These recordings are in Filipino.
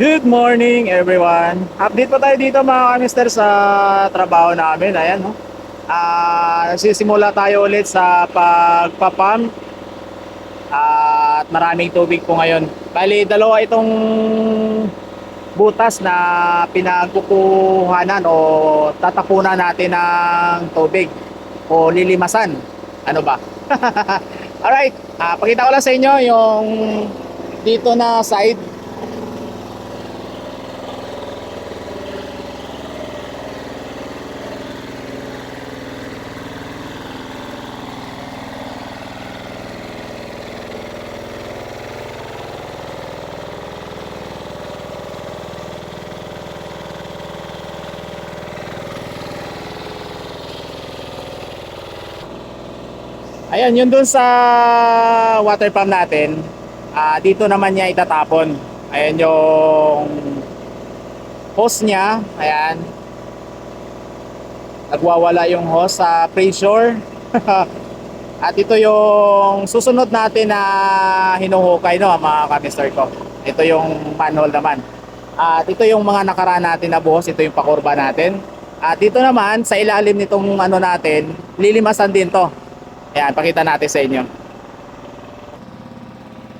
Good morning everyone. Update pa tayo dito mga kamister sa trabaho namin. Ayan no. Ah, nagsisimula tayo ulit sa pagpapump. at maraming tubig po ngayon. Bali, dalawa itong butas na pinagkukuhanan o tatapunan natin ng tubig o lilimasan. Ano ba? Alright, ah, pakita ko lang sa inyo yung dito na side Ayan, yun dun sa water pump natin. Ah, dito naman niya itatapon. Ayan yung hose niya. Ayan. Nagwawala yung hose sa pressure. At ito yung susunod natin na hinuhukay no, mga kamister ko. Ito yung manhole naman. At ito yung mga nakaraan natin na buhos. Ito yung pakurba natin. At dito naman, sa ilalim nitong ano natin, lilimasan din to. Ayan, pakita natin sa inyo.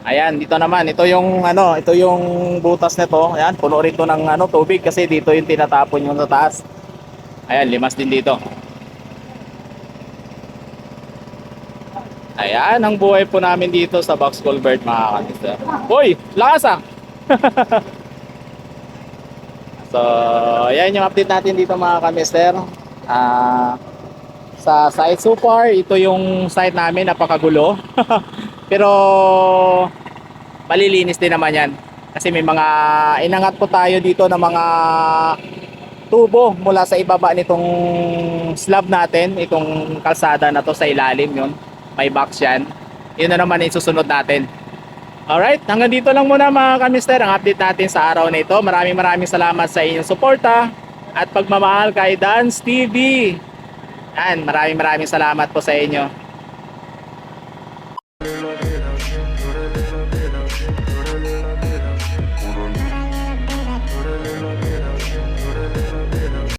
Ayan, dito naman, ito yung ano, ito yung butas nito. Ayan, puno rin to ng ano, tubig kasi dito yung tinatapon yung sa taas. Ayan, limas din dito. Ayan, ang buhay po namin dito sa Box Culvert mga kanista. Uy, lakas ah! so, ayan yung update natin dito mga kamister. Ah, sa site so far, ito yung site namin, napakagulo. Pero malilinis din naman yan. Kasi may mga inangat po tayo dito ng mga tubo mula sa ibaba nitong slab natin, itong kalsada na to sa ilalim yun. May box yan. Yun na naman yung susunod natin. Alright, hanggang dito lang muna mga kamister ang update natin sa araw na ito. Maraming maraming salamat sa inyong suporta at pagmamahal kay Dance TV. Yan, maraming maraming salamat po sa inyo.